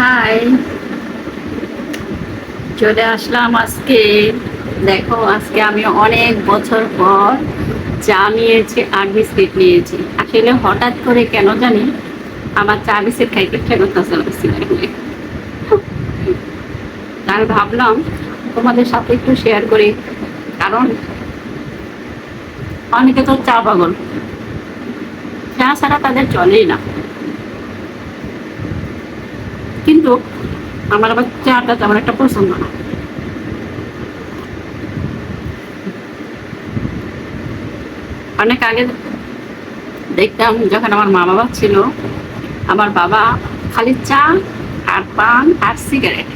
High চলে আসলাম আজকে। দেখো, আজকে আমি অনেক বছর পর চা নিয়েছি, আর বিস্কিট নিয়েছি। আসলে হঠাৎ করে কেন জানি আমার চা বিস্কিট খাইতে ফেরত আসছিল তাই ভাবলাম তোমাদের সাথে একটু শেয়ার করি, কারণ অনেকে তো চা পাগল। চা ছাড়া তাদের চলেই না। কিন্তু আমার আবার চাটা তেমন একটা পছন্দ না। অনেক আগে দেখতাম যখন আমার মা বাবা ছিল, আমার বাবা খালি চা আর পান আর সিগারেট।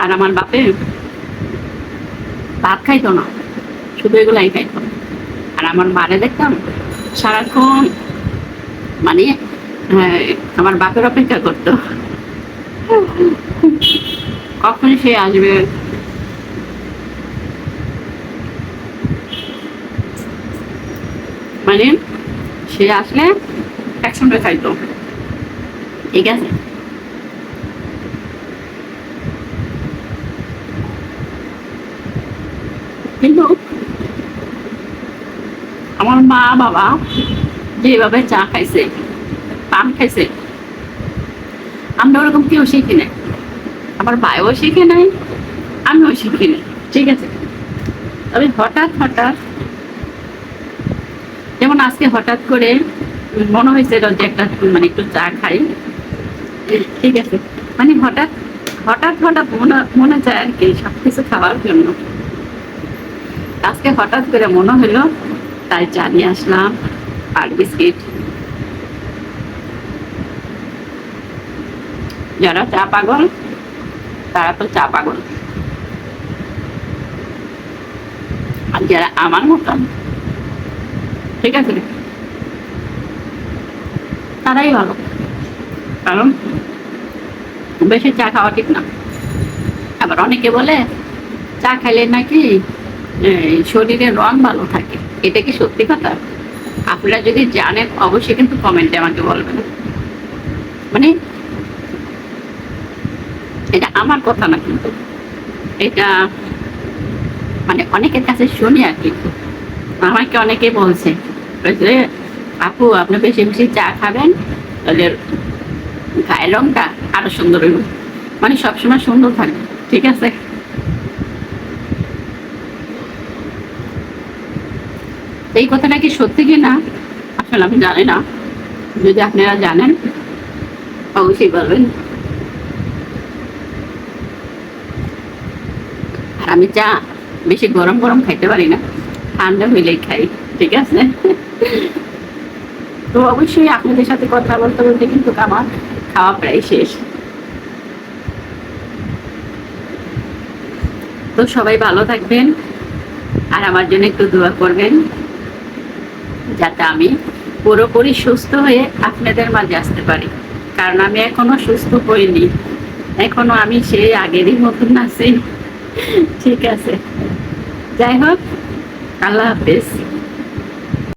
আর আমার বাপে ভাত খাইতো না, শুধু এগুলাই খাইতো। আর আমার মারে দেখতাম সারাক্ষণ মানে হ্যাঁ, আমার বাপের অপেক্ষা করতো। কখন সে আসবে? মানে সে আসলে একসঙ্গে খাইতো। ঠিক আছে? কিন্তু আমার মা বাবা যেভাবে চা খাইছে, পান খাইছে, আমরা ওরকম কেউ শিখি নাই। আমার ভাইও শিখে নাই, আমিও শিখি নাই, ঠিক আছে? তবে হঠাৎ হঠাৎ, যেমন আজকে হঠাৎ করে মনে হয়েছে যে একটা মানে একটু চা খাই, ঠিক আছে? মানে হঠাৎ হঠাৎ হঠাৎ মনে মনে চায় আর কি সব কিছু খাওয়ার জন্য। আজকে হঠাৎ করে মনে হলো, তাই চা নিয়ে আসলাম। আর বিস্কিট। যারা চা পাগল, তারা তো চা পাগল। আর যারা আমার মতন, ঠিক আছে? তারাই ভালো। কারণ বেশি চা খাওয়া ঠিক না। আবার অনেকে বলে, চা খাইলে নাকি শরীরের রং ভালো থাকে। এটা কি সত্যি কথা? আপনারা যদি জানেন, অবশ্যই কিন্তু কমেন্টে আমাকে বলবেন। মানে এটা আমার কথা না কিন্তু। এটা মানে অনেকের কাছে শুনি আর কি। আমাকে অনেকে বলছে আপু, আপনি বেশি বেশি চা খাবেন? তাহলে গায়ের রংটা আরও সুন্দর হইব। মানে সবসময় সুন্দর থাকবে ঠিক আছে? এই কথাটা কি সত্যি কি না? আসলে আমি জানি না। যদি আপনারা জানেন, অবশ্যই বলবেন। আর আমি চা বেশি গরম গরম খাইতে পারি না। ঠান্ডা হইলেই খাই, ঠিক আছে? তো অবশ্যই আপনাদের সাথে কথা বলতে বলতে কিন্তু আমার খাওয়া প্রায় শেষ। তো সবাই ভালো থাকবেন। আর আমার জন্য একটু দোয়া করবেন। যাতে আমি পুরোপুরি সুস্থ হয়ে আপনাদের মাঝে আসতে পারি। কারণ আমি এখনও সুস্থ হইনি। এখনও আমি সেই আগেরই মতন আছি। ঠিক আছে। যাই হোক, আল্লাহ হাফেজ।